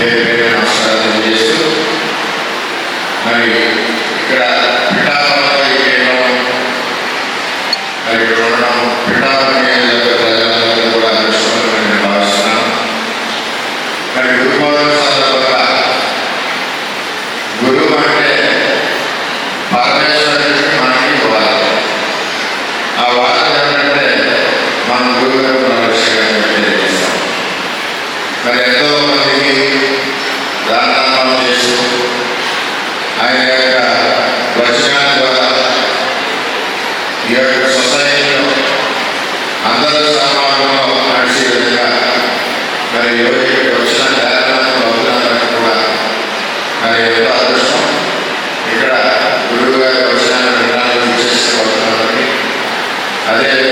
పేరు పేరు నమస్కారం చేస్తూ మరి ఇక్కడ పిఠాపురంలో చేయడం మరి ఇక్కడ ఉండడం పిఠాపురం ప్రజలందరూ కూడా నడుచుకుంటున్నాను నేను భావిస్తున్నాను మరి గురుపౌర్ణమి సందర్భంగా గురువు అంటే పరమేశ్వరుడికి మనకి వాదన ఆ వాదన ఏంటంటే మన గురువు గారు మన మరి ఎంతో మందికి Adiós.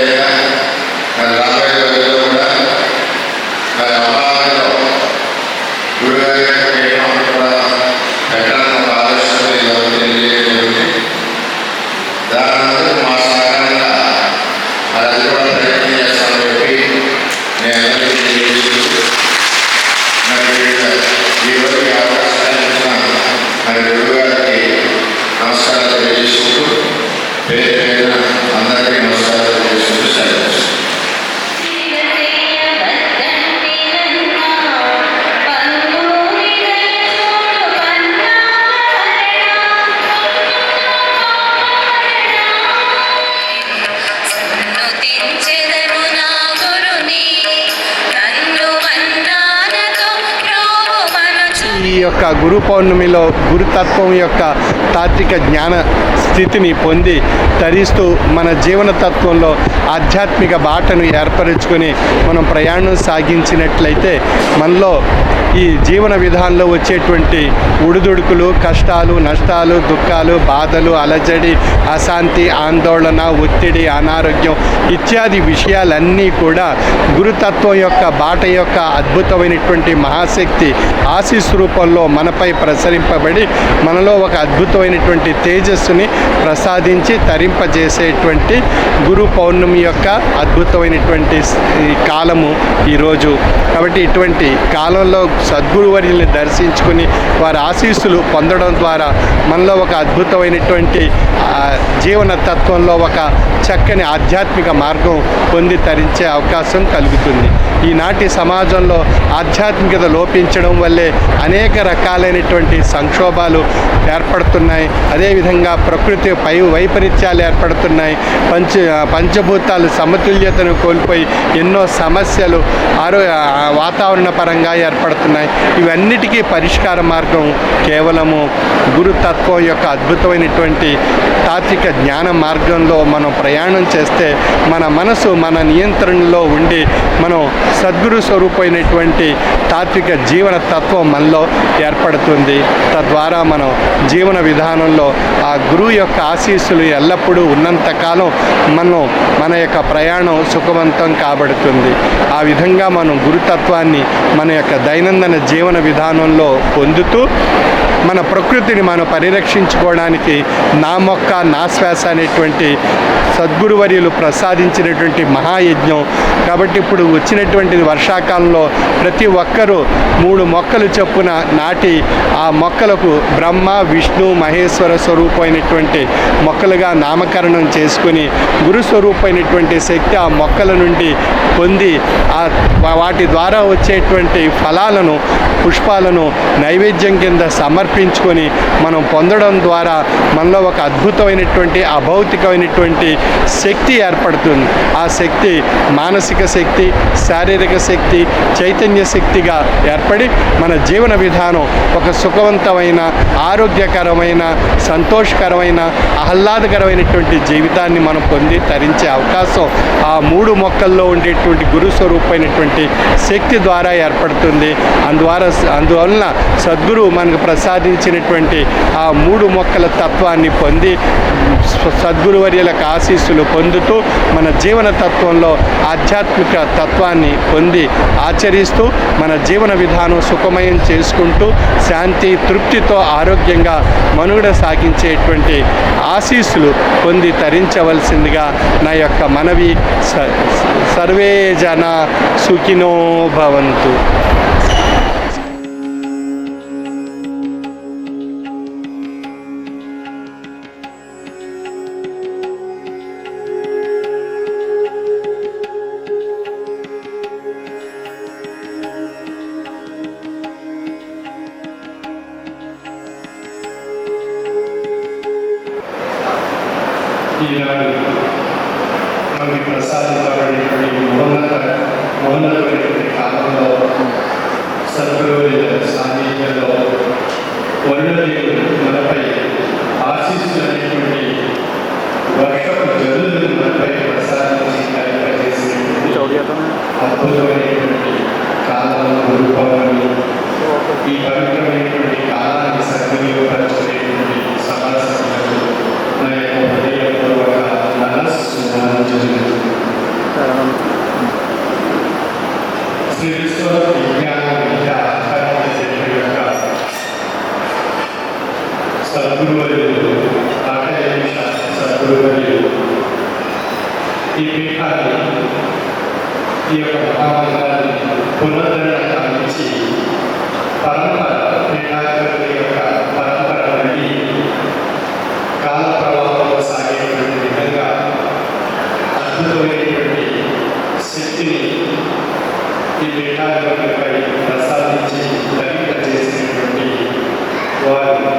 పౌర్ణమిలో గురుతత్వం యొక్క తాత్విక జ్ఞాన స్థితిని పొంది తరిస్తూ మన జీవన తత్వంలో ఆధ్యాత్మిక బాటను ఏర్పరచుకొని మనం ప్రయాణం సాగించినట్లయితే మనలో ఈ జీవన విధానంలో వచ్చేటువంటి ఉడుదుడుకులు కష్టాలు నష్టాలు దుఃఖాలు బాధలు అలజడి అశాంతి ఆందోళన ఒత్తిడి అనారోగ్యం ఇత్యాది విషయాలన్నీ కూడా గురుతత్వం యొక్క బాట యొక్క అద్భుతమైనటువంటి మహాశక్తి ఆశీస్ రూపంలో మనపై ప్రసరింపబడి మనలో ఒక అద్భుతమైనటువంటి తేజస్సుని ప్రసాదించి తరింపజేసేటువంటి గురు పౌర్ణమి యొక్క అద్భుతమైనటువంటి ఈ కాలము ఈరోజు. కాబట్టి ఇటువంటి కాలంలో సద్గురువర్యుల్ని దర్శించుకుని వారి ఆశీస్సులు పొందడం ద్వారా మనలో ఒక అద్భుతమైనటువంటి జీవన తత్వంలో ఒక చక్కని ఆధ్యాత్మిక మార్గం పొంది తరించే అవకాశం కలుగుతుంది. ఈనాటి సమాజంలో ఆధ్యాత్మికత లోపించడం వల్లే అనేక రకాలైనటువంటి సంక్షోభాలు ఏర్పడుతున్నాయి. అదేవిధంగా ప్రకృతి పై వైపరీత్యాలు ఏర్పడుతున్నాయి. పంచ పంచభూతాలు సమతుల్యతను కోల్పోయి ఎన్నో సమస్యలు ఆరో వాతావరణ పరంగా ఏర్పడుతున్నాయి. ఇవన్నిటికీ పరిష్కార మార్గం కేవలము గురుతత్వం యొక్క అద్భుతమైనటువంటి తాత్విక జ్ఞాన మార్గంలో మనం ప్రయాణం చేస్తే మన మనసు మన నియంత్రణలో ఉండి మనం సద్గురు స్వరూపమైనటువంటి తాత్విక జీవన తత్వం మనలో ఏర్పడుతుంది. తద్వారా మనం జీవన విధానంలో ఆ గురువు యొక్క ఆశీస్సులు ఎల్లప్పుడూ ఉన్నంతకాలం మనం మన యొక్క ప్రయాణం సుఖవంతం కాబడుతుంది. ఆ విధంగా మనం గురుతత్వాన్ని మన యొక్క దైనందిన జీవన విధానంలో పొందుతూ మన ప్రకృతిని మనం పరిరక్షించుకోవడానికి నా మొక్క నా శ్వాస అనేటువంటి సద్గురువర్యులు ప్రసాదించినటువంటి మహాయజ్ఞం. కాబట్టి ఇప్పుడు వచ్చినటువంటి వర్షాకాలంలో ప్రతి ఒక్కరూ మూడు మొక్కలు చొప్పున నాటి ఆ మొక్కలకు బ్రహ్మ విష్ణు మహేశ్వర స్వరూపమైనటువంటి మొక్కలుగా నామకరణం చేసుకుని గురు స్వరూపమైనటువంటి శక్తి ఆ మొక్కల నుండి పొంది ఆ వాటి ద్వారా వచ్చేటువంటి ఫలాలను పుష్పాలను నైవేద్యం కింద సమర్పించుకొని మనం పొందడం ద్వారా మనలో ఒక అద్భుతమైనటువంటి అభౌతికమైనటువంటి శక్తి ఏర్పడుతుంది. ఆ శక్తి మానసిక శక్తి శారీరక శక్తి చైతన్య శక్తిగా ఏర్పడి మన జీవన విధానం ఒక సుఖవంతమైన ఆరోగ్యకరమైన సంతోషకరమైన ఆహ్లాదకరమైనటువంటి జీవితాన్ని మనం పొంది తరించే అవకాశం ఆ మూడు మొక్కల్లో ఉండేటువంటి గురు స్వరూపమైనటువంటి శక్తి ద్వారా ఏర్పడుతుంది. అందువల్ల అందువలన సద్గురు మనకు సాధించినటువంటి ఆ మూడు మొక్కల తత్వాన్ని పొంది సద్గురువర్యులకు ఆశీస్సులు పొందుతూ మన జీవన తత్వంలో ఆధ్యాత్మిక తత్వాన్ని పొంది ఆచరిస్తూ మన జీవన విధానం సుఖమయం చేసుకుంటూ శాంతి తృప్తితో ఆరోగ్యంగా మనుగడ సాగించేటువంటి ఆశీస్సులు పొంది తరించవలసిందిగా నా యొక్క మనవి స- సర్వే జన సుఖినో భవంతు. అద్భుతమైనటువంటి కాలంలో గురు ఈ పవిత్రమైనటువంటి కాలాన్ని సద్వినియోగపరచుకునేటువంటి సమాసములకు నా యొక్క హృదయపూర్వక మనస్సుమాంజలు శ్రీ విశ్వ విజ్ఞాన విద్య ఆధ్యాత్మిక యొక్క సద్గురువులు ఆకలేని సద్గురువులు ఈ పీఠాన్ని ఈ యొక్క మహామంత్రాన్ని పునరుద్ధరణ కావించి పరంపర పీఠాధిపతుల యొక్క పరంపర నుండి కాల ప్రవాహంలో సాగేటువంటి విధంగా అద్భుతమైనటువంటి శక్తిని ఈ పీఠాధిపతులపై ప్రసాదించి ధరింపజేసినటువంటి వారు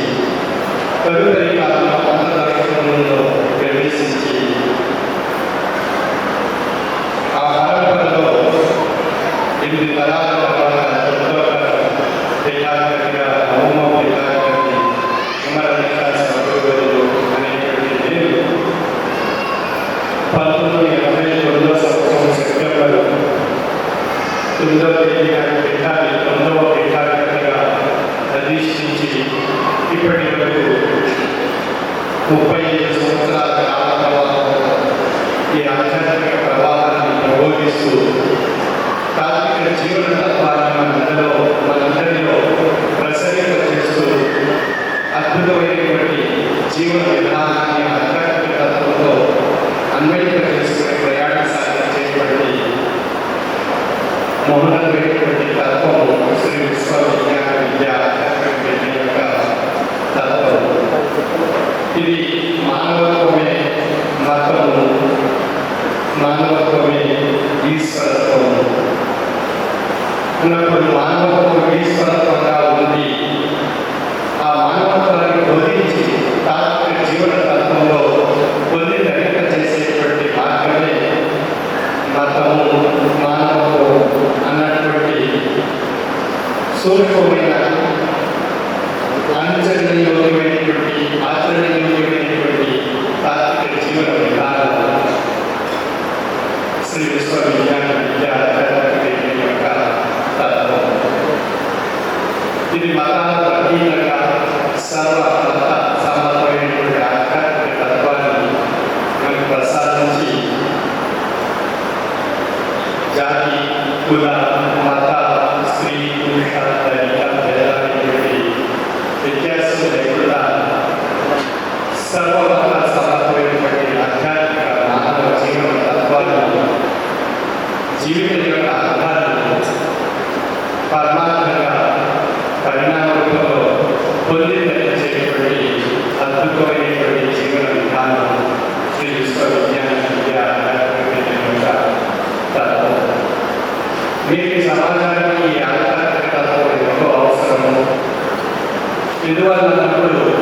ముప్పై ఐదు సంవత్సరాల కాల ప్రవాహంలో ఈ ఆధ్యాత్మిక ప్రవాహాన్ని ప్రబోధిస్తూ తాత్విక జీవన తత్వాన్ని మనందరిలో మనందరిలో ప్రసరింప చేస్తూ అద్భుతమైనటువంటి జీవన విధానాన్ని ఆధ్యాత్మిక తత్వంలో అన్వయింప చేసుకునే ప్రయాణం సాగించేటువంటి మౌనమైనటువంటి తత్వము శ్రీ విశ్వ విజ్ఞాన విద్య ఆధ్యాత్మిక విద్య యొక్క తత్వం ఇది మానవత్వమే మతము మానవత్వమే ఈశ్వరత్వము ఉన్నప్పుడు మానవత్వం ఈశ్వరత్వంగా ఉంది ఆ మానవత్వాన్ని బోధించి తాత్విక జీవన తత్వంలో పొంది ధరిక చేసేటువంటి మార్గమే మతము మానవత్వం అన్నటువంటి సూక్ష్మమైన ఆచరణీయమైనటువంటి ఆచరణీయమైనటువంటి తాత్విక జీవన విధానం శ్రీ విశ్వ విజ్ఞాన విద్యా ఆధ్యాత్మిక యొక్క తత్వం ఇది మతాలకు అతీతంగా సర్వ మత సమ్మతమైనటువంటి ఆధ్యాత్మిక తత్వాన్ని మనకు ప్రసాదించి జాతి కుల సర్వమత సమత్వమైనటువంటి ఆధ్యాత్మిక మానవ జీవన తత్వాన్ని జీవితం యొక్క అర్థాన్ని పరమాత్మక పరిణామ రూపంలో పొంది తెలియచేటువంటి అద్భుతమైనటువంటి జీవన విధానం శ్రీ విశ్వ విజ్ఞాన విద్య ఆధ్యాత్మిక యొక్క తత్వం నేటి సమాజానికి ఈ ఆధ్యాత్మిక తత్వం ఎక్కువ అవసరము. ఎందువల్లన్నప్పుడు మానవుడు